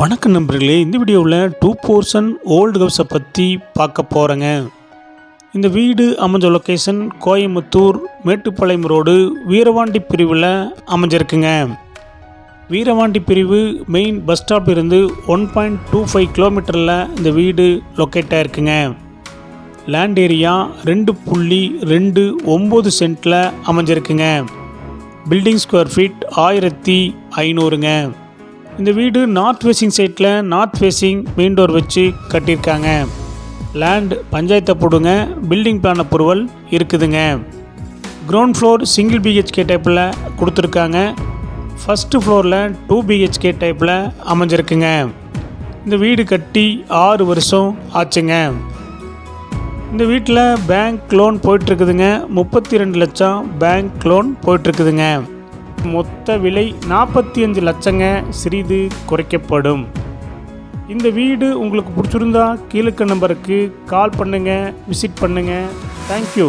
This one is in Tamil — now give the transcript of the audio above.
வணக்கம் நண்பர்களே இந்த வீடியோவில் டூ போர்ஷன் ஓல்டு ஹவுஸை பற்றி பார்க்க போகிறேங்க இந்த வீடு அமைஞ்ச லொக்கேஷன் கோயம்புத்தூர் மேட்டுப்பாளையம் ரோடு வீரவாண்டி பிரிவில் அமைஞ்சிருக்குங்க. வீரவாண்டி பிரிவு மெயின் பஸ் ஸ்டாப் இருந்து ஒன் பாயிண்ட் டூ ஃபைவ் கிலோமீட்டரில் இந்த வீடு லொக்கேட் ஆயிருக்குங்க. லேண்ட் ஏரியா ரெண்டு புள்ளி ரெண்டு ஒம்பது சென்ட்டில் அமைஞ்சிருக்குங்க. பில்டிங் ஸ்கொயர் ஃபீட் ஆயிரத்தி ஐநூறுங்க. இந்த வீடு நார்த் ஃபேஸிங் சைட்டில் நார்த் ஃபேஸிங் மெயின் டோர் வச்சு கட்டியிருக்காங்க. லேண்ட் பஞ்சாயத்தை போடுங்க பில்டிங் பிளான் அப்ரூவல் இருக்குதுங்க. கிரவுண்ட் ஃப்ளோர் சிங்கிள் பிஹெச்கே டைப்பில் கொடுத்துருக்காங்க. ஃபஸ்ட்டு ஃப்ளோரில் டூ பிஹெச்கே டைப்பில் அமைஞ்சிருக்குங்க. இந்த வீடு கட்டி ஆறு வருஷம் ஆச்சுங்க. இந்த வீட்டில் பேங்க் லோன் போயிட்டுருக்குதுங்க முப்பத்தி ரெண்டு லட்சம் பேங்க் லோன் போயிட்டுருக்குதுங்க மொத்த விலை நாற்பத்தி அஞ்சு லட்சங்க சிறிது குறைக்கப்படும். இந்த வீடு உங்களுக்கு பிடிச்சிருந்தா கீழே நம்பருக்கு கால் பண்ணுங்கள் விசிட் பண்ணுங்கள் தேங்க்யூ